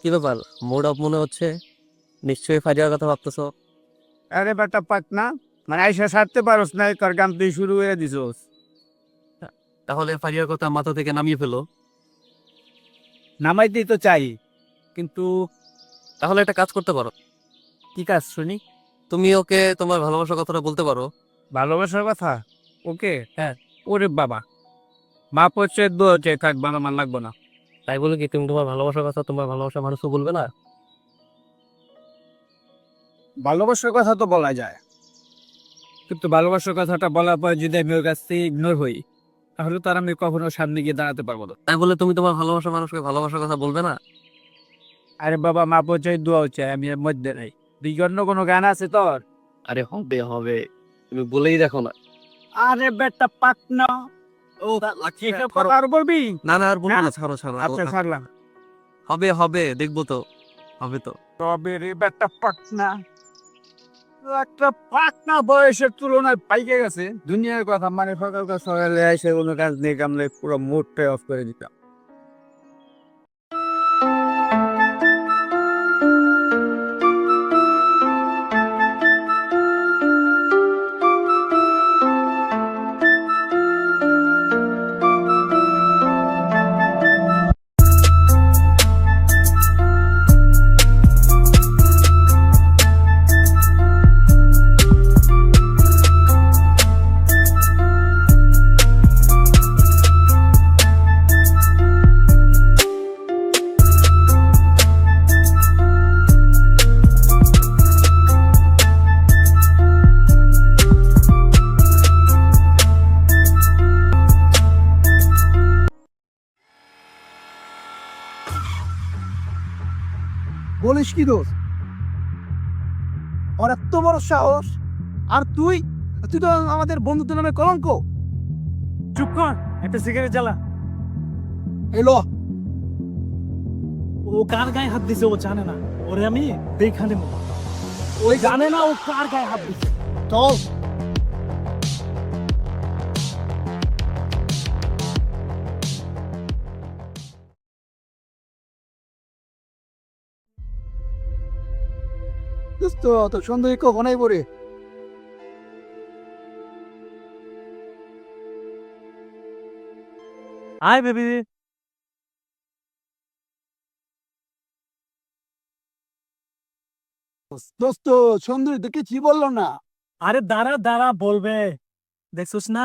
কি ব্যাপার? Mode of মনে হচ্ছে? নিশ্চয়ই ফারিয়ার কথা ভাবতেছো? আরে বেটা পাক না মানে আইসা সারতে পারোস না তোর গান তুই শুরু হয়ে দিছোস। তাহলে ফারিয়ার কথা মাথা থেকে নামিয়ে ফেলো। নামাইতেই তো চাই কিন্তু তাহলে একটা কাজ করতে পারো। কি কাজ শুনি? তুমি ওকে তোমার ভালোবাসার কথাটা বলতে পারো। ভালোবাসার কথা? ওকে? হ্যাঁ। ওরে বাবা। মা পড়ছে দু হচ্ছে থাক মান লাগবো না। তাই বলে কি তুমি তোমার ভালোবাসার কথা তোমার ভালোবাসা মানুষও বলবে না? ভালোবাসার কথা তো বলা যায়। কিন্তু ভালোবাসার কথাটা বলার পর যদি আমি ওর কাছ থেকে ইগনোর হই তাহলে তার আমি কখনো সামনে গিয়ে দাঁড়াতে পারব না। তাই বলে তুমি তোমার ভালোবাসা মানুষকে ভালোবাসার কথা বলবে না? আরে বাবা মা পড়ছে দোয়া হচ্ছে আমি এর মধ্যে নাই। তুই অন্য কোনো গান আছে তোর? আরে হবে হবে। তুমি বলেই দেখো না। আরে বেটা পাক না ও আর বলবি? না না আর বলব না। না ছাড়ো ছাড়ো আচ্ছা ছাড়লাম। হবে হবে দেখব তো হবে তো। তবে রে বেটা পাকনা একটা পাকনা বয়সের তুলনায় পাইকে গেছে। দুনিয়ার কথা মানে সকাল সকালে এসে কোনো কাজ নেই কামলে পুরো মুডটাই অফ করে দিতাম। সাহস। আর তুই? তুই তো আমাদের বন্ধুত্ব নামে কলঙ্ক। চুপ কর একটা সিগারেট জ্বালা। এলো। ও কার গায়ে হাত দিছে ও জানে না। ওরে আমি দেখানে ওই জানে না ও কার গায়ে হাত দিছে। চল। তো সুন্দরী কখনোই পড়ে। আয় বেবি। দোস্ত সুন্দরী তো কিছুই বলল না। আরে দাঁড়া দাঁড়া বলবে। দেখছিস না?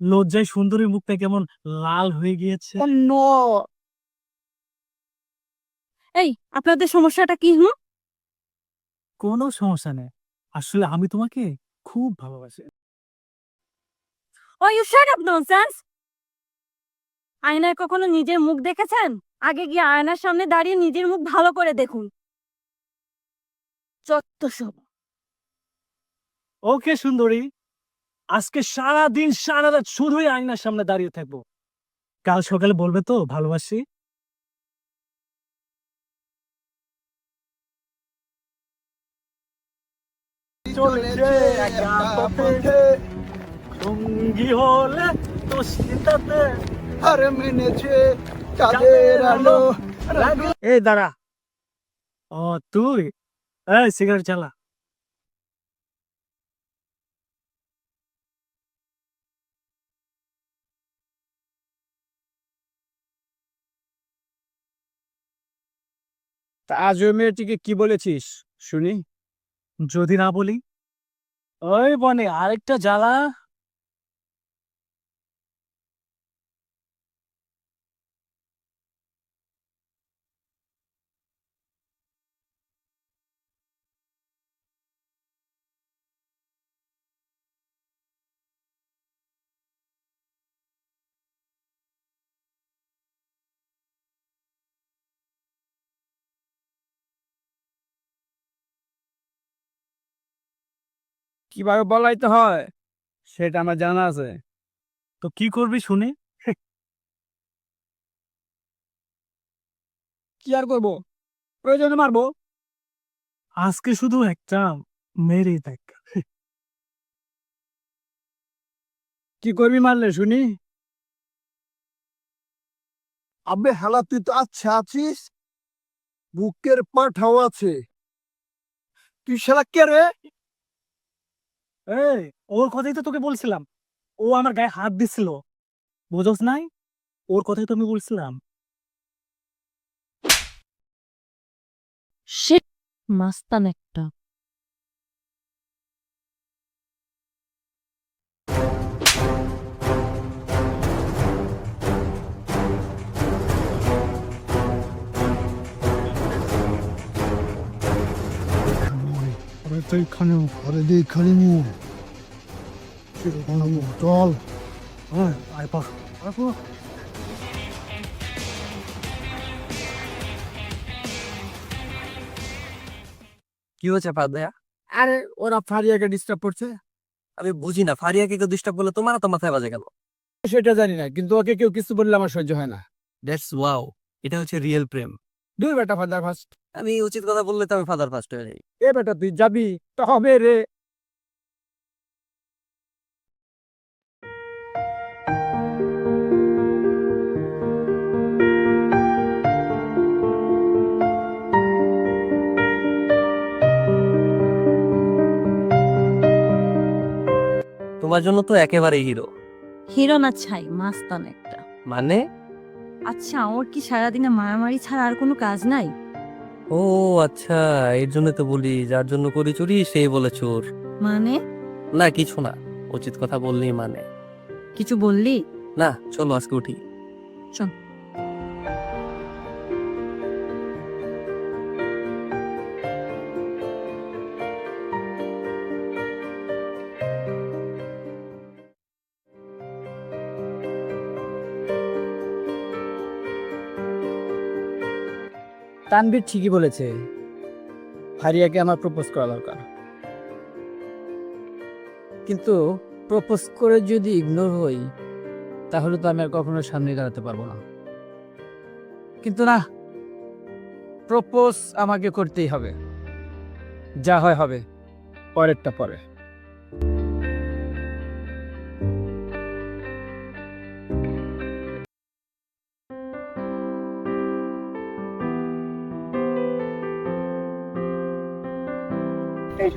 লজ্জায় সুন্দরীর মুখটা কেমন লাল হয়ে গিয়েছে। এই আপনাদের সমস্যাটা কি হুম? কোনো সমস্যা নেই। আসলে আমি তোমাকে খুব ভালোবাসি। Oh you shut up nonsense আয়নায় কখনো নিজের মুখ দেখেছেন? আগে গিয়ে আয়নার সামনে দাঁড়িয়ে নিজের মুখ ভালো করে দেখুন। চত্ব সব। ওকে সুন্দরী। আজকে সারা দিন সারা রাত শুধুই আয়নার সামনে দাঁড়িয়ে থাকব। কাল সকালে বলবে তো ভালোবাসি। চলেছে একা পথে, সঙ্গী হলে তো শীতাতে আর মেনেছে চাঁদের আলো এই দাঁড়া। ও তুই? এই সিগারেট চালা। তা আজ ওই মেয়েটিকে কি বলেছিস? শুনি। যদি না বলি ওই বনে আরেকটা জ্বালা। কীভাবে বলাইতে হয় সেটা আমার জানা আছে। তো কি করবি শুনি? কি আর করব? প্রয়োজনে মারবো। আজকে শুধু একটা মেরেই দেখ। কি করবি মারলে শুনি? আবে হেলা তুই তো আচ্ছা আছিস? বুকের পাঠাও আছে। তুই শালা কে রে? এই, ওর কথাই তো তোকে বলছিলাম। ও আমার গায়ে হাত দিছিল। বোঝোস নাই? ওর কথাই তো আমি বলছিলাম। মাস্তান একটা। আরে তুই খানে আরে দে খালি মু। চল। হ্যাঁ আয় পর আয় কি হয়েছে ফাদিয়া? আরে ওরা ফারিয়াকে ডিস্টার্ব করছে। আমি বুঝি না ফারিয়াকে কেউ ডিস্টার্ব করলে তোমার তো মাথায় বাজে কেন? সেটা জানি না কিন্তু ওকে কেউ কিছু বললে আমার সহ্য হয় না। দ্যাটস ওয়াও এটা হচ্ছে রিয়েল প্রেম। দুই বেটা ফাদার ফার্স্ট আমি উচিত কথা বললে তো আমি ফাদার ফার্স্ট হয়ে যাই। এ বেটা তুই যাবি তো হবে রে। তোমার জন্য তো একেবারে হিরো হিরো না ছাই মাস্তান একটা। মানে? আচ্ছা ওর কি সারাদিনে মারামারি ছাড়া আর কোনো কাজ নাই? ও আচ্ছা এর জন্য তো বলি যার জন্য করি চুরি সেই বলে চোর। মানে? না কিছু না উচিত কথা বললি মানে। কিছু বললি? না চলো আজকে উঠি। চল। তানবীর ঠিকই বলেছে। ফারিয়াকে আমার প্রপোজ করা দরকার। কিন্তু প্রপোজ করে যদি ইগনোর হই, তাহলে তো আমি আর কখনো সামনে দাঁড়াতে পারব না। কিন্তু না প্রপোজ আমাকে করতেই হবে। যা হয় হবে, পরেরটা পরে।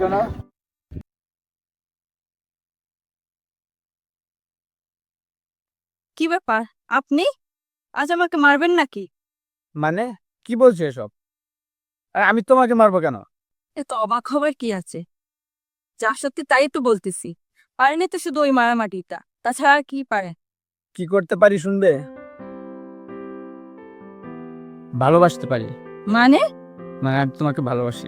শোনো কি ব্যাপার? আপনি? আজ আমাকে মারবেন নাকি? মানে? কি বলছো এসব? আর আমি তোমাকে মারবো কেন? এ তো অবাক হবার কি আছে? যা সত্যি তাই তো বলতেছি। পারেনি তো শুধু ওই মারামাটিটা তাছাড়া আর কি পারে? কি করতে পারি শুনবে? ভালোবাসতে পারি। মানে? মানে আমি তোমাকে ভালোবাসি।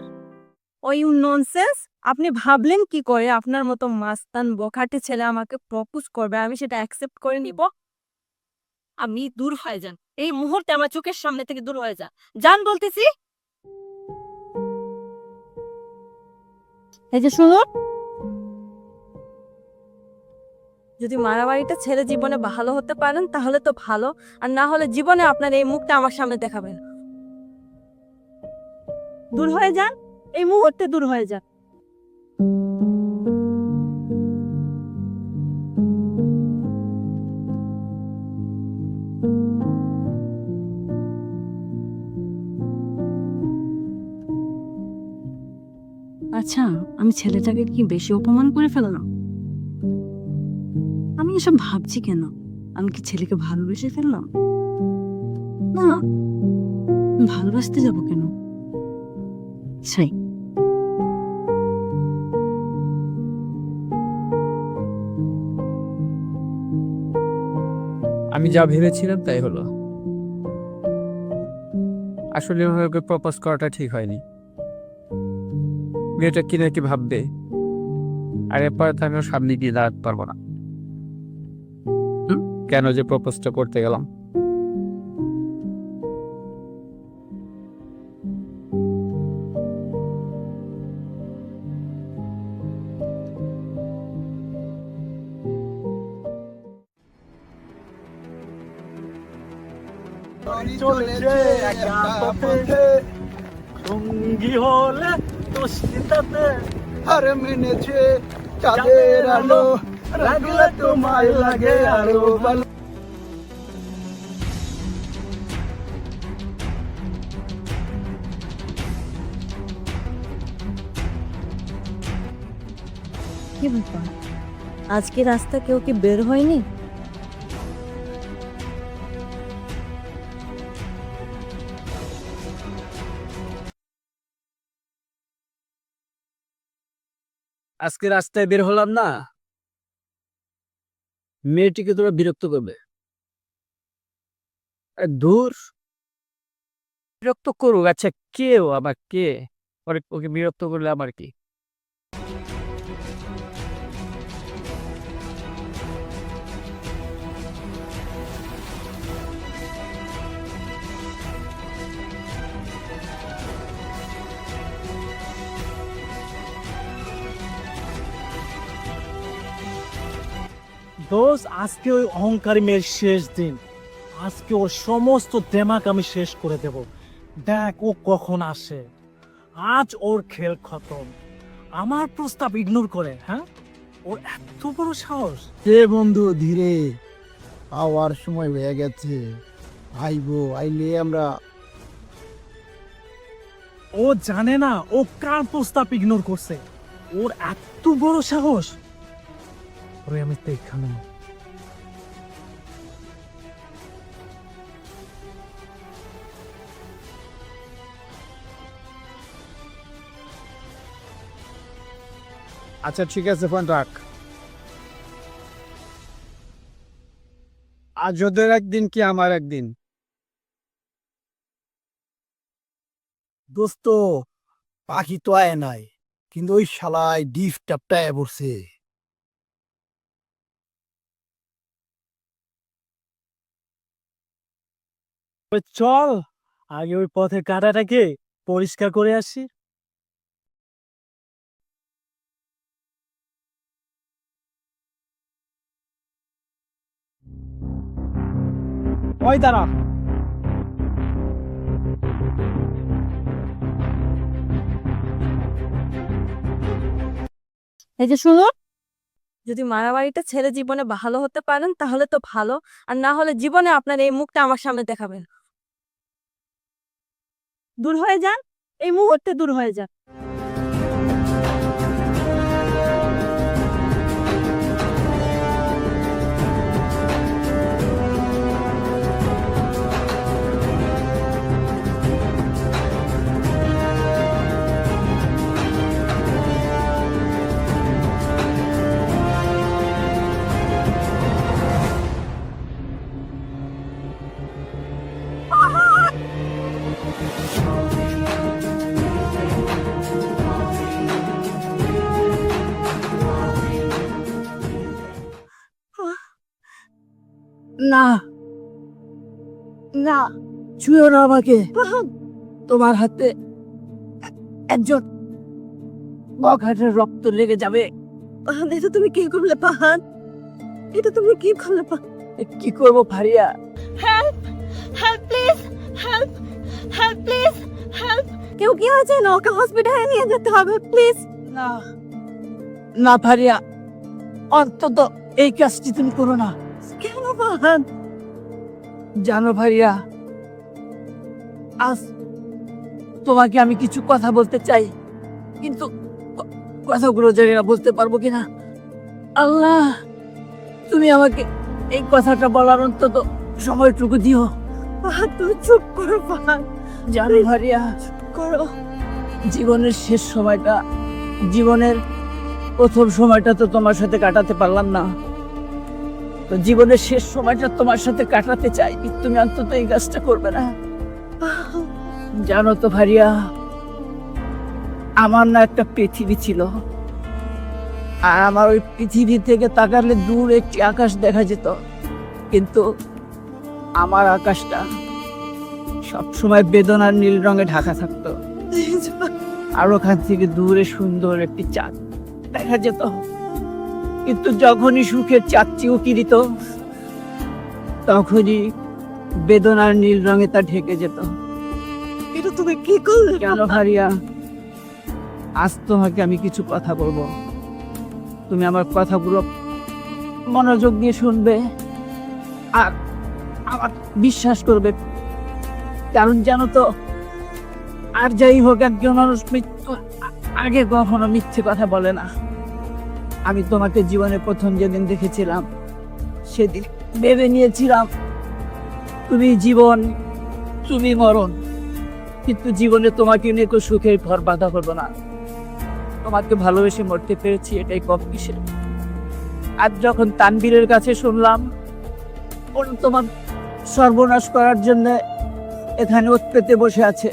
ওই ননসেন্স আপনি ভাবলেন কি করে? আপনার মতো মাস্তান বখাটে ছেলে আমাকে প্রপোজ করবে, আমি সেটা অ্যাকসেপ্ট করে নিব। আপনি দূর হয়ে যান। এই মুহূর্তে আমার চোখের সামনে থেকে দূর হয়ে যান যান বলতেছি। এই যে শুনুন। যদি মারামারিটা ছেড়ে জীবনে ভালো হতে পারেন, তাহলে তো ভালো। আর না হলে জীবনে আপনার এই মুখটা আমার সামনে দেখাবেন। দূর হয়ে যান। এই মুহূর্তে দূর হয়ে যান আচ্ছা আমি ছেলেটাকে কি বেশি অপমান করে ফেললাম? আমি এসব ভাবছি কেন? আমি কি ছেলেকে ভালোবেসে ফেললাম? না, ভালোবাসতে যাব কেন? সেই আমি যা ভেবেছিলাম তাই হলো। আসলে ওকে প্রপোজ করাটা ঠিক হয়নি। মেয়েটা কি ভাববে, আর এরপরে তো আমি ওর সামনে গিয়ে দাঁড়াতে পারব না। কেন যে প্রপোজটা করতে গেলাম? চলেছে একা পথে সঙ্গী হলে দুশ্চিন্তাতে হার মেনেছে চাঁদের আলো লাগলে তোমায় লাগে আরও ভালো। কি ব্যাপার? আজকে রাস্তা কেউ কি বের হয়নি? আজকে রাস্তায় বের হলাম না। মেয়েটিকে তোরা বিরক্ত করবে। দূর। বিরক্ত করুক আচ্ছা কে ও আবার কে? ওকে বিরক্ত করলে আমার কি? দোষ আজকে ওই অহংকারী মেয়ের শেষ দিন। আজকে ওর সমস্ত দেমাক আমি শেষ করে দেব। দেখ ও কখন আসে। আজ ওর খেল খতম। আমার প্রস্তাব ইগনোর করে হ্যাঁ? ওর এত বড় সাহস। হে বন্ধু ধীরে। আওয়ার সময় হয়ে গেছে। আইবো আইলে আমরা ও জানে না ও কার প্রস্তাব ইগনোর করছে? ওর এত বড় সাহস। তো এখানে আচ্ছা ঠিক আছে ফোন রাখ আজ ওদের একদিন কি আমার একদিন দোস্ত, পাখি তো আয় নাই, কিন্তু ওই শালায় ডিফ টাপটায় পড়ছে। ওই চল আগে ওই পথের কাঁটাটাকে পরিষ্কার করে আসি। ওই দাঁড়া। এই যে শুনুন। যদি মারামারিটা ছেড়ে জীবনে ভালো হতে পারেন তাহলে তো ভালো। আর না হলে জীবনে আপনার এই মুখটা আমার সামনে দেখাবেন। দূর হয়ে যান এই মুহূর্তে দূর হয়ে যান। না। না। ছুঁয়ো না আমাকে। তোমার হাতে একজন বখাটের রক্ত লেগে যাবে। পাহান এটা তুমি কি করলে পাহান এটা তুমি কি করলে পাহান কি করব Faria? Help help please help help please help কেউ কি হয়েছে? না ওকে হসপিটালে নিয়ে যেতে হবে প্লিজ না। না ফারিয়া অন্তত এই কাজটি তুমি করো না। কেন পাহান জানো ভাইয়া আজ তোমাকে আমি কিছু কথা বলতে চাই কিন্তু কথাগুলো জানি না বলতে পারব কিনা। আল্লাহ তুমি আমাকে এই কথাটা বলার অন্তত সময়টুকু দিও। তুমি চুপ করো পাহান জানো ভারিয়া করো। জীবনের শেষ সময়টা, জীবনের প্রথম সময়টা তো তোমার সাথে কাটাতে পারলাম না। তো জীবনের শেষ সময়টা তোমার সাথে কাটাতে চাই, তুমি অন্তত এই কাজটা করবে না। জানো তো ভারিয়া, আমার না একটা পৃথিবী ছিল। আর আমার ওই পৃথিবী থেকে তাকালে দূর একটি আকাশ দেখা যেত। কিন্তু আমার আকাশটা সবসময় বেদনার নীল রঙে ঢাকা থাকতো। আর ওখান থেকে দূরে সুন্দর একটি চাঁদ দেখা যেত। কিন্তু যখনই সুখের চাঁদ চিউকি দিত তখনই বেদনার নীল রঙে তা ঢেকে যেত। এটা তুমি কি করলে? কেন ভারিয়া? আজ তোমাকে আমি কিছু কথা বলব। তুমি আমার কথাগুলো মনোযোগ দিয়ে শুনবে। আর আমার বিশ্বাস করবে কারণ জানো তো, আর যাই হোক, একজন মানুষ মৃত্যু আগে কখনো মিথ্যে কথা বলে না। আমি তোমাকে জীবনে প্রথম যেদিন দেখেছিলাম, সেদিন ভেবে নিয়েছিলাম, তুমি জীবন, তুমি মরণ, কিন্তু জীবনে তোমাকে নিয়ে কোনো সুখের ঘর বাধা করব না। তোমাকে ভালোবেসে মরতে পেরেছি, এটাই কম কিসের আর যখন তানবীরের কাছে শুনলাম তোমার সর্বনাশ করার জন্য এখানে ওত পেতে বসে আছে।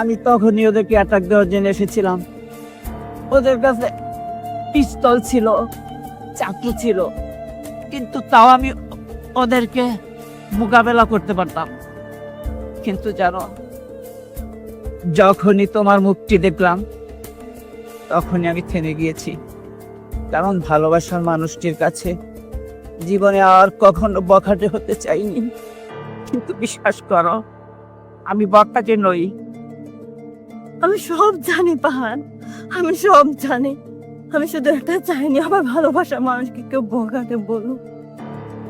আমি তখনই ওদেরকে অ্যাটাক দেওয়ার জন্য এসেছিলাম। ওদের কাছে পিস্তল ছিল, চাকু ছিল, কিন্তু তাও আমি ওদেরকে মোকাবেলা করতে পারতাম। কিন্তু জানো, যখনই তোমার মুখটি দেখলাম, তখনই আমি থেমে গিয়েছি। কারণ ভালোবাসার মানুষটির কাছে জীবনে আর কখনো বখাটে হতে চাইনি। কিন্তু বিশ্বাস করো আমি বখাটে নই। আমি সব জানি পাহান আমি সব জানি। আমি শুধু এটা চাইনি আমার ভালোবাসা মানুষকে কেউ বোকাতে বলুক।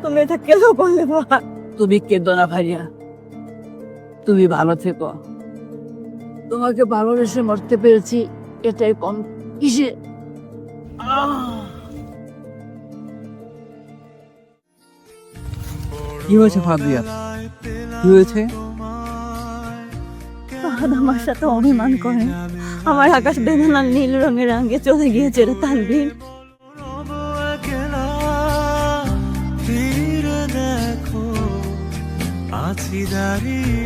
তুমি এটা কেন বললে পাহান তুমি কেঁদো না ভাইয়া। তুমি ভালো থেকো। তোমাকে ভালোবেসে মরতে পেরেছি এটাই কম কিসে? কি হয়েছে ফাদিয়া কি হয়েছে? পাহান আমার সাথে অভিমান করে। আমার আকাশ বেদনার নীল রঙের রঙে চলে গিয়েছে রে তানভীর। দেখো, আছি দাঁড়িয়ে।